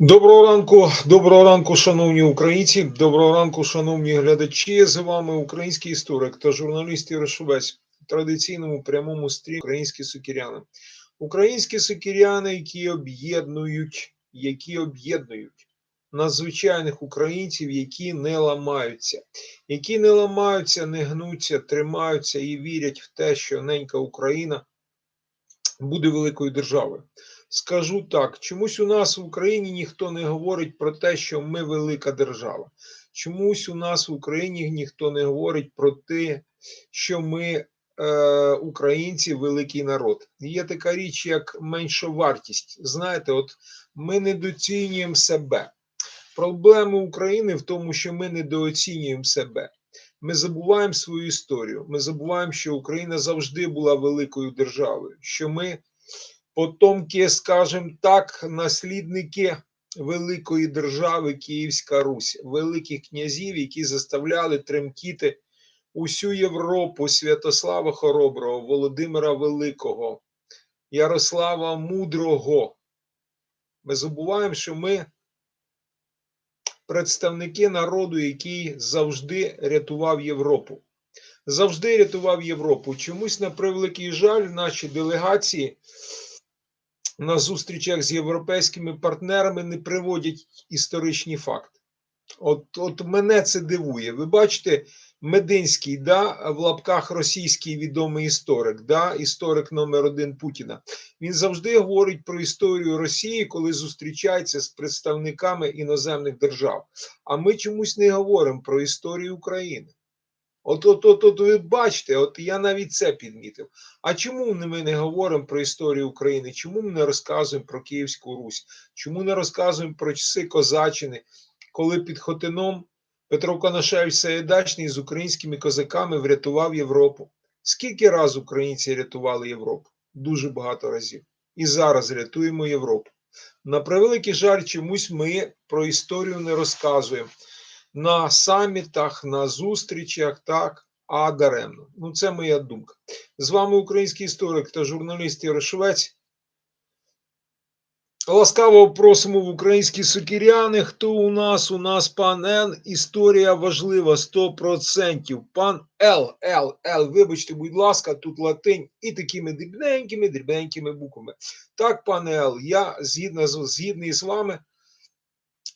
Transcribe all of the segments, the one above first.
Доброго ранку, доброго ранку, шановні українці, доброго ранку, шановні глядачі. З вами український історик та журналіст Ярошовець в традиційному прямому стрімі Українські сукіряни. Українські сукіряни, які об'єднують, які об'єднують надзвичайних українців, які не ламаються, які не ламаються, не гнуться, тримаються і вірять в те, що ненька Україна буде великою державою. Скажу так, чомусь у нас в Україні ніхто не говорить про те, що ми велика держава. Чомусь у нас в Україні ніхто не говорить про те, що ми, е, українці, великий народ. Є така річ, як меншовартість. Знаєте, от ми недооцінюємо себе. Проблема України в тому, що ми недооцінюємо себе. Ми забуваємо свою історію. Ми забуваємо, що Україна завжди була великою державою. Що ми потомки, скажімо так, наслідники великої держави Київська Русь, великих князів, які заставляли тремтіти усю Європу Святослава Хороброго, Володимира Великого, Ярослава Мудрого. Ми забуваємо, що ми представники народу, який завжди рятував Європу. Завжди рятував Європу. Чомусь, на превеликий жаль, наші делегації на зустрічах з європейськими партнерами не приводять історичні факти. От, от мене це дивує. Ви бачите, Мединський, да, в лапках російський відомий історик, да, історик номер один Путіна. Він завжди говорить про історію Росії, коли зустрічається з представниками іноземних держав. А ми чомусь не говоримо про історію України. От, от, от, от ви бачите, от я навіть це підмітив. А чому ми не говоримо про історію України? Чому ми не розказуємо про Київську Русь? Чому не розказуємо про часи Козаччини, коли під Хотином Петро Конашевич Саєдачний з українськими козаками врятував Європу? Скільки раз українці рятували Європу? Дуже багато разів. І зараз рятуємо Європу. На превеликий жаль, чомусь ми про історію не розказуємо на самітах, на зустрічах, так, а даремно. Ну, це моя думка. З вами український історик та журналіст Ярошовець. Ласкаво просимо в українські сукіряни. Хто у нас? У нас пан Н. Історія важлива 100%. Пан Л. Л. Л. Вибачте, будь ласка, тут латинь і такими дрібненькими, дрібненькими буквами. Так, пане Л, я згідно, згідний з вами.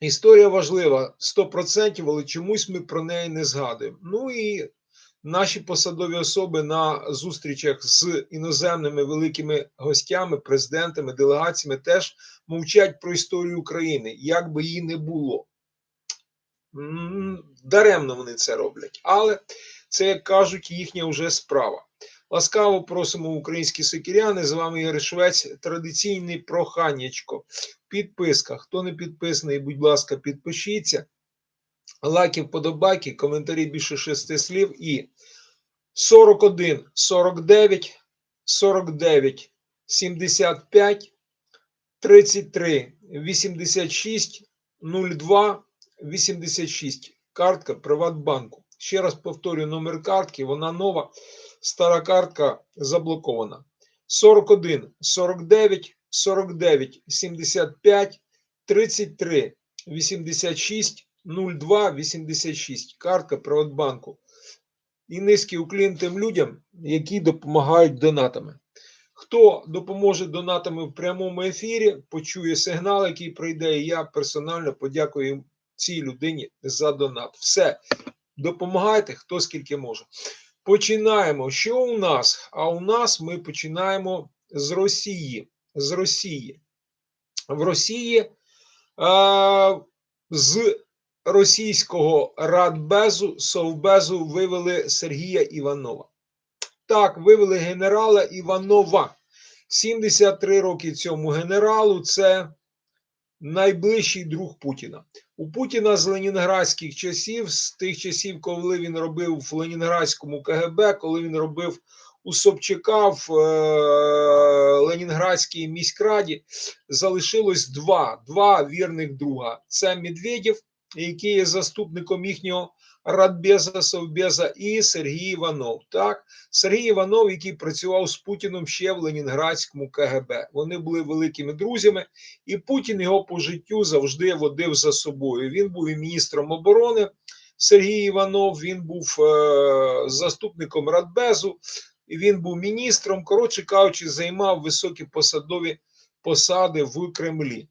Історія важлива 100%, але чомусь ми про неї не згадуємо. Ну і наші посадові особи на зустрічах з іноземними великими гостями, президентами, делегаціями теж мовчать про історію України, як би її не було. Даремно вони це роблять, але це, як кажуть, їхня вже справа. Ласкаво просимо українські сокіряни. З вами Ігор Швець. Традиційний проханнячко. Підписка. Хто не підписаний, будь ласка, підпишіться. Лайки, вподобайки, коментарі більше шести слів і 41, 49, 49, 75, 33, 86, 02, 86. Картка Приватбанку. Ще раз повторюю номер картки, вона нова, стара картка заблокована. 41, 49, 49, 75, 33, 86, 02, 86. Картка Приватбанку. І низький уклін тим людям, які допомагають донатами. Хто допоможе донатами в прямому ефірі, почує сигнал, який прийде, і я персонально подякую цій людині за донат. Все, допомагайте, хто скільки може. Починаємо. Що у нас? А у нас ми починаємо з Росії. З Росії. В Росії е, з російського Радбезу, Совбезу вивели Сергія Іванова. Так, вивели генерала Іванова. 73 роки цьому генералу це найближчий друг Путіна. У Путіна з ленінградських часів, з тих часів, коли він робив в Ленінградському КГБ, коли він робив у Собчака в е, Ленінградській міськраді, залишилось два, два вірних друга. Це Медведєв, який є заступником їхнього Радбеза Совбеза і Сергій Іванов. Так, Сергій Іванов, який працював з Путіним ще в Ленінградському КГБ. Вони були великими друзями, і Путін його по життю завжди водив за собою. Він був і міністром оборони Сергій Іванов. Він був е- заступником Радбезу, він був міністром. Коротше кажучи, займав високі посадові посади в Кремлі.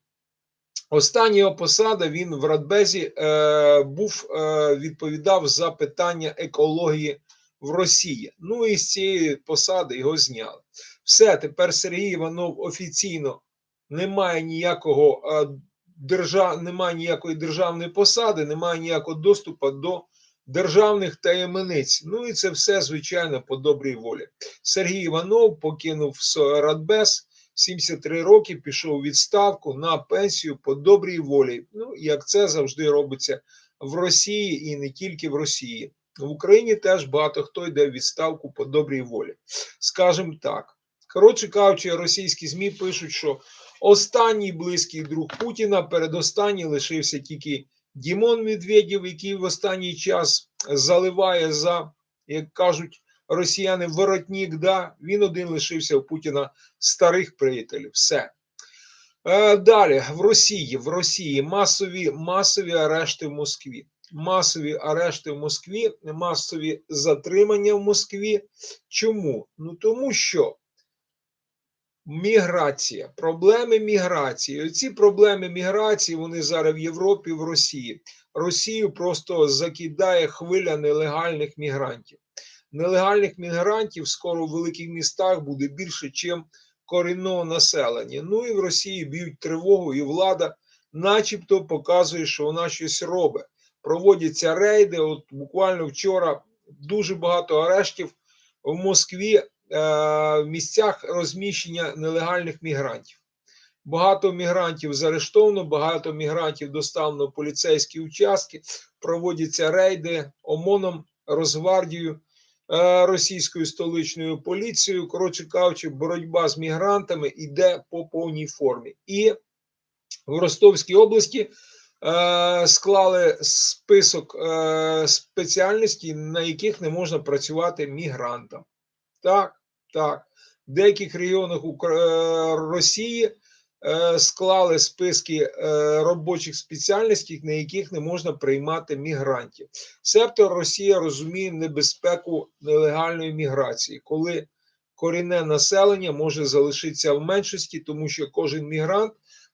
Остання його посада він в Радбезі е, був е, відповідав за питання екології в Росії. Ну і з цієї посади його зняли. Все, тепер Сергій Іванов офіційно не має ніякого е, держав, немає ніякої державної посади, немає ніякого доступу до державних таємниць. Ну і це все, звичайно, по добрій волі. Сергій Іванов покинув Радбез. 73 роки пішов у відставку на пенсію по добрій волі. Ну, як це завжди робиться в Росії і не тільки в Росії. В Україні теж багато хто йде в відставку по добрій волі. Скажімо так. Коротше кажучи, російські ЗМІ пишуть, що останній близький друг Путіна, передостанній лишився тільки Дімон Медведєв, який в останній час заливає за, як кажуть, росіяни воротнік, да, він один лишився у Путіна старих приятелів. Все. Е, далі, в Росії, в Росії масові, масові арешти в Москві. Масові арешти в Москві, масові затримання в Москві. Чому? Ну тому що міграція, проблеми міграції. Оці проблеми міграції вони зараз в Європі, в Росії. Росію просто закидає хвиля нелегальних мігрантів нелегальних мігрантів скоро в великих містах буде більше, ніж корінного населення. Ну і в Росії б'ють тривогу, і влада, начебто, показує, що вона щось робить. Проводяться рейди. От буквально вчора дуже багато арештів в Москві місцях розміщення нелегальних мігрантів. Багато мігрантів заарештовано, багато мігрантів доставлено в поліцейські участки, проводяться рейди ОМОНом, Росгвардією, е, російською столичною поліцією. Коротше кажучи, боротьба з мігрантами йде по повній формі. І в Ростовській області е, склали список е, спеціальностей, на яких не можна працювати мігрантам. Так, так. В деяких регіонах е, Росії е, склали списки е, робочих спеціальностей, на яких не можна приймати мігрантів. Себто Росія розуміє небезпеку нелегальної міграції, коли корінне населення може залишитися в меншості, тому що кожен мігрант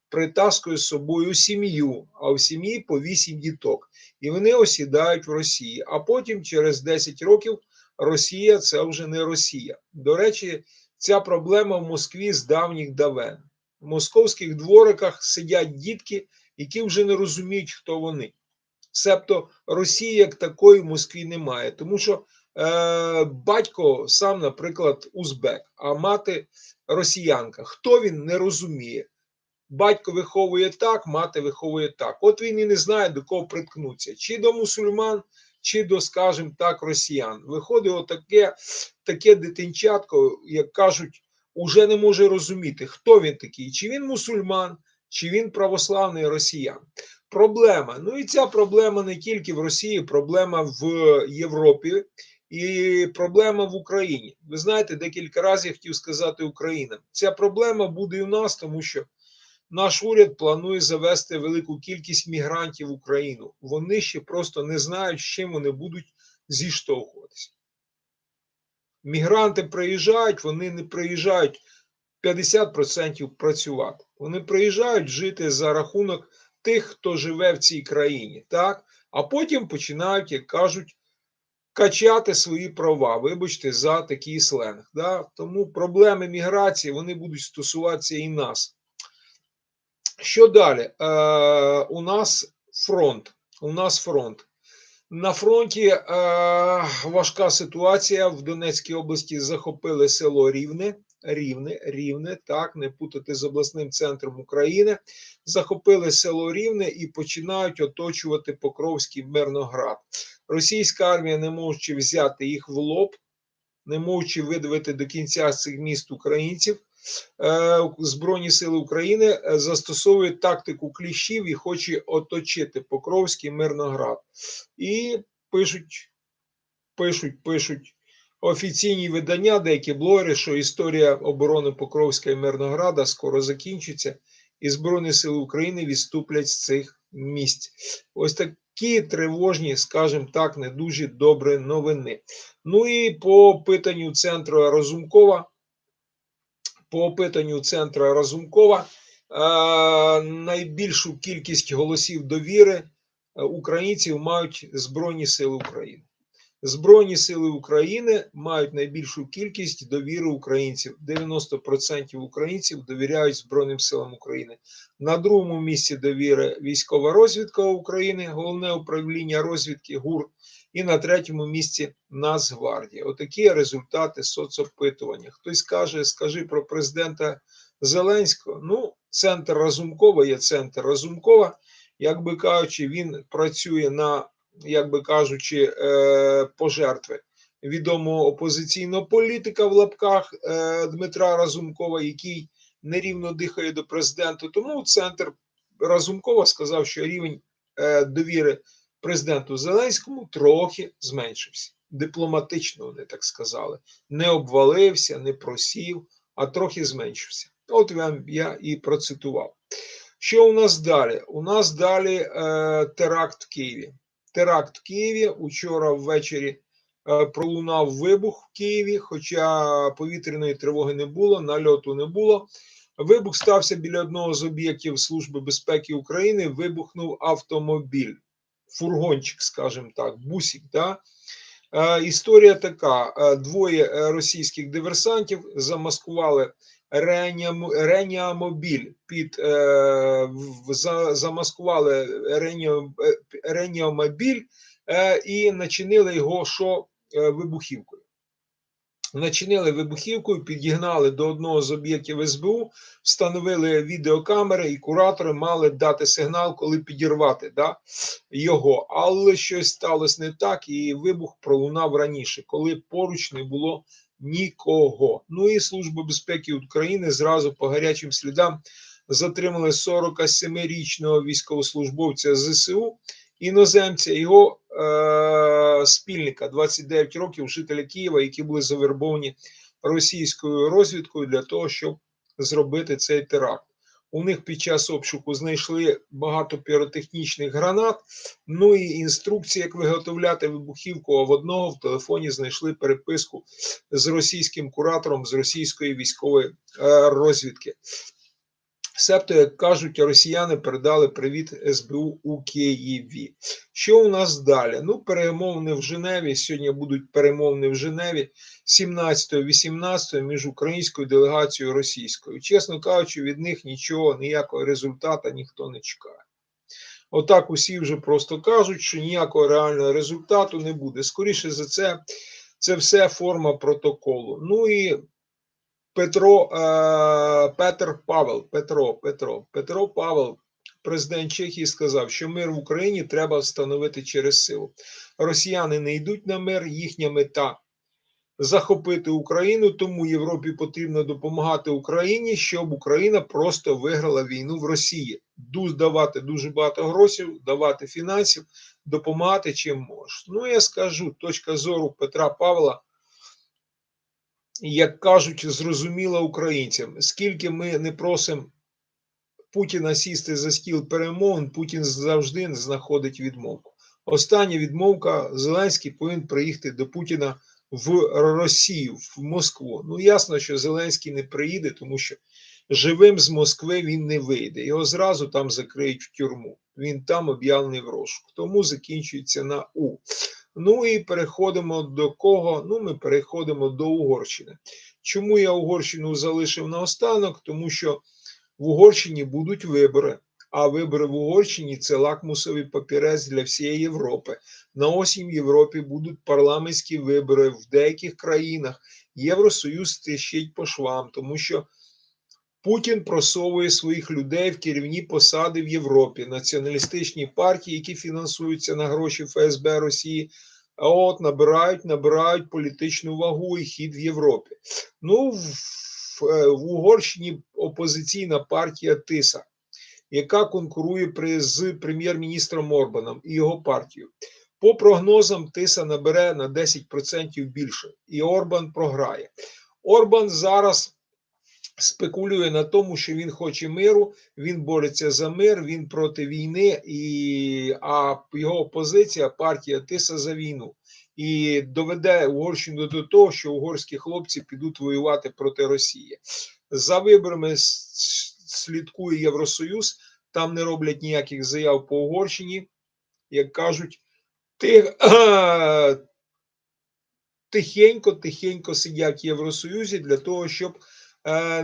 притаскує з собою сім'ю, а в сім'ї по 8 діток. І вони осідають в Росії. А потім, через 10 років, Росія це вже не Росія. До речі, ця проблема в Москві з давніх давен. В московських двориках сидять дітки, які вже не розуміють, хто вони. Себто Росії як такої в Москві немає, тому що е, батько сам, наприклад, узбек, а мати росіянка. Хто він не розуміє? Батько виховує так, мати виховує так. От він і не знає, до кого приткнутися, чи до мусульман, чи до, скажімо так, росіян. Виходить отаке таке дитинчатко, як кажуть, уже не може розуміти, хто він такий, чи він мусульман, чи він православний росіян. Проблема. Ну і ця проблема не тільки в Росії, проблема в Європі і проблема в Україні. Ви знаєте, декілька разів я хотів сказати Україна. Ця проблема буде і у нас, тому що наш уряд планує завести велику кількість мігрантів в Україну. Вони ще просто не знають, з чим вони будуть зіштовхуватися. Мігранти приїжджають, вони не приїжджають 50% працювати. Вони приїжджають жити за рахунок тих, хто живе в цій країні, так? А потім починають, як кажуть, качати свої права. Вибачте, за такий сленг. Да? Тому проблеми міграції вони будуть стосуватися і нас. Що далі? Е, у нас фронт. У нас фронт. На фронті е, важка ситуація в Донецькій області захопили село Рівне. Рівне, Рівне, так, не путати з обласним центром України. Захопили село Рівне і починають оточувати Покровський Мирноград. Російська армія, не можучи взяти їх в лоб, не можучи видавити до кінця цих міст українців, Збройні сили України е, застосовують тактику кліщів і хоче оточити Покровський Мирноград. І пишуть, пишуть, пишуть офіційні видання, деякі блогери, що історія оборони Покровська і Мирнограда скоро закінчиться, і Збройні Сили України відступлять з цих місць. Ось такі тривожні, скажімо так, не дуже добрі новини. Ну і по питанню центру Розумкова. По опитанню центра Разумкова е, найбільшу кількість голосів довіри е, українців мають Збройні Сили України. Збройні Сили України мають найбільшу кількість довіри українців. 90% українців довіряють Збройним силам України. На другому місці довіри військова розвідка України, головне управління розвідки ГУР. І на третьому місці Нацгвардія. Отакі результати соцопитування. Хтось каже, скажи про президента Зеленського. Ну, центр Разумкова є центр Разумкова. Як би кажучи, він працює на, як би кажучи, е, пожертви відомого опозиційного політика в лапках е, Дмитра Разумкова, який нерівно дихає до президента. Тому центр Разумкова сказав, що рівень е, довіри президенту Зеленському трохи зменшився. Дипломатично вони так сказали. Не обвалився, не просів, а трохи зменшився. От вам я і процитував. Що у нас далі? У нас далі е, теракт в Києві. Теракт в Києві учора ввечері е, пролунав вибух в Києві, хоча повітряної тривоги не було, нальоту не було. Вибух стався біля одного з об'єктів Служби безпеки України. Вибухнув автомобіль фургончик, скажімо так, бусик. Да? Е, історія така: Е, двоє е, російських диверсантів замаскували реніамобіль під замаскували реніомобіль і начинили його що вибухівкою. Начинили вибухівкою, підігнали до одного з об'єктів СБУ, встановили відеокамери, і куратори мали дати сигнал, коли підірвати да, його. Але щось сталося не так, і вибух пролунав раніше, коли поруч не було нікого. Ну і Служба безпеки України зразу по гарячим слідам затримали 47-річного військовослужбовця ЗСУ, іноземця, його е- спільника 29 років, жителя Києва, які були завербовані російською розвідкою для того, щоб зробити цей теракт. У них під час обшуку знайшли багато піротехнічних гранат. Ну і інструкції, як виготовляти вибухівку. А в одного в телефоні знайшли переписку з російським куратором з російської військової е, розвідки. Себто, як кажуть, росіяни передали привіт СБУ у Києві. Що у нас далі? Ну, перемовини в Женеві. Сьогодні будуть перемовини в Женеві 17-18 між українською делегацією і російською. Чесно кажучи, від них нічого, ніякого результату ніхто не чекає. Отак усі вже просто кажуть, що ніякого реального результату не буде. Скоріше за це, це все форма протоколу. Ну і Петро е, Петр Павел, Петро, Петро, Петро Павел, президент Чехії, сказав, що мир в Україні треба встановити через силу. Росіяни не йдуть на мир, їхня мета захопити Україну, тому Європі потрібно допомагати Україні, щоб Україна просто виграла війну в Росії. Давати дуже багато грошей, давати фінансів, допомагати чим можеш. Ну я скажу, точка зору Петра Павла як кажуть, зрозуміла українцям, скільки ми не просимо Путіна сісти за стіл перемовин, Путін завжди знаходить відмовку. Остання відмовка Зеленський повинен приїхати до Путіна в Росію, в Москву. Ну ясно, що Зеленський не приїде, тому що живим з Москви він не вийде. Його зразу там закриють в тюрму. Він там об'явлений в розшук. Тому закінчується на У. Ну і переходимо до кого? Ну, ми переходимо до Угорщини. Чому я Угорщину залишив наостанок? Тому що в Угорщині будуть вибори, а вибори в Угорщині це лакмусовий папірець для всієї Європи. На осінь в Європі будуть парламентські вибори в деяких країнах. Євросоюз тищить по швам, тому що Путін просовує своїх людей в керівні посади в Європі, націоналістичні партії, які фінансуються на гроші ФСБ Росії. А от набирають, набирають політичну вагу і хід в Європі. Ну, в, в, в Угорщині опозиційна партія Тиса, яка конкурує при, з прем'єр-міністром Орбаном і його партією. По прогнозам, Тиса набере на 10% більше, і Орбан програє. Орбан зараз спекулює на тому, що він хоче миру, він бореться за мир, він проти війни, і, а його опозиція, партія Тиса за війну. І доведе Угорщину до того, що угорські хлопці підуть воювати проти Росії. За виборами слідкує Євросоюз, там не роблять ніяких заяв по Угорщині, як кажуть, ти, тихенько, тихенько сидять в Євросоюзі для того, щоб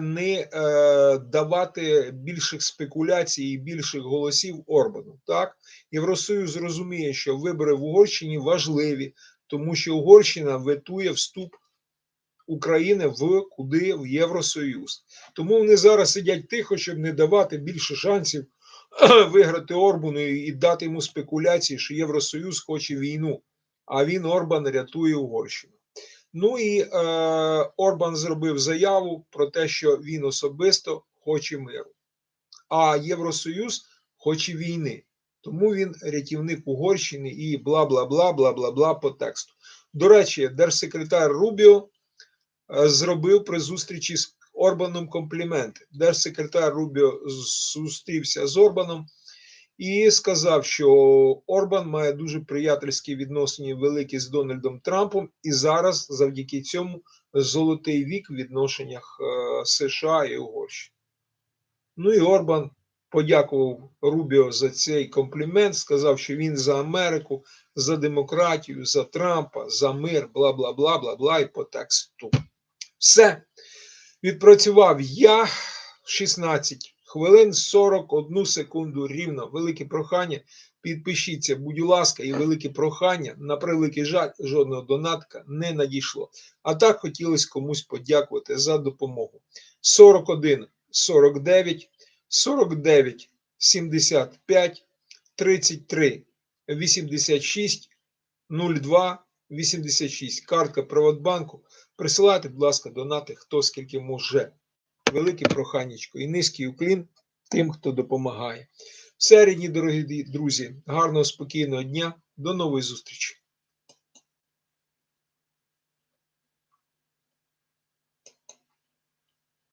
не е, давати більших спекуляцій і більших голосів Орбану. Так, Євросоюз розуміє, що вибори в Угорщині важливі, тому що Угорщина ветує вступ України в куди в Євросоюз. Тому вони зараз сидять тихо, щоб не давати більше шансів виграти Орбану і дати йому спекуляції, що Євросоюз хоче війну, а він Орбан рятує Угорщину. Ну і е, Орбан зробив заяву про те, що він особисто хоче миру, а Євросоюз хоче війни. Тому він рятівник Угорщини і бла бла бла бла бла бла по тексту. До речі, держсекретар Рубіо е, зробив при зустрічі з Орбаном компліменти. Держсекретар Рубіо зустрівся з Орбаном і сказав, що Орбан має дуже приятельські відносини великі з Дональдом Трампом, і зараз завдяки цьому золотий вік в відношеннях е, США і Угорщини. Ну і Орбан подякував Рубіо за цей комплімент, сказав, що він за Америку, за демократію, за Трампа, за мир, бла бла бла бла бла і по тексту. Все. Відпрацював я 16 хвилин 41 секунду рівно. Велике прохання. Підпишіться, будь ласка, і велике прохання. На превеликий жаль, жодного донатка не надійшло. А так хотілося комусь подякувати за допомогу. 41 49 49 75 33 86 02 86. Картка Приватбанку. Присилайте, будь ласка, донати, хто скільки може. Велике проханнячко і низький уклін тим, хто допомагає. Все, рідні дорогі друзі, гарного, спокійного дня. До нової зустрічі.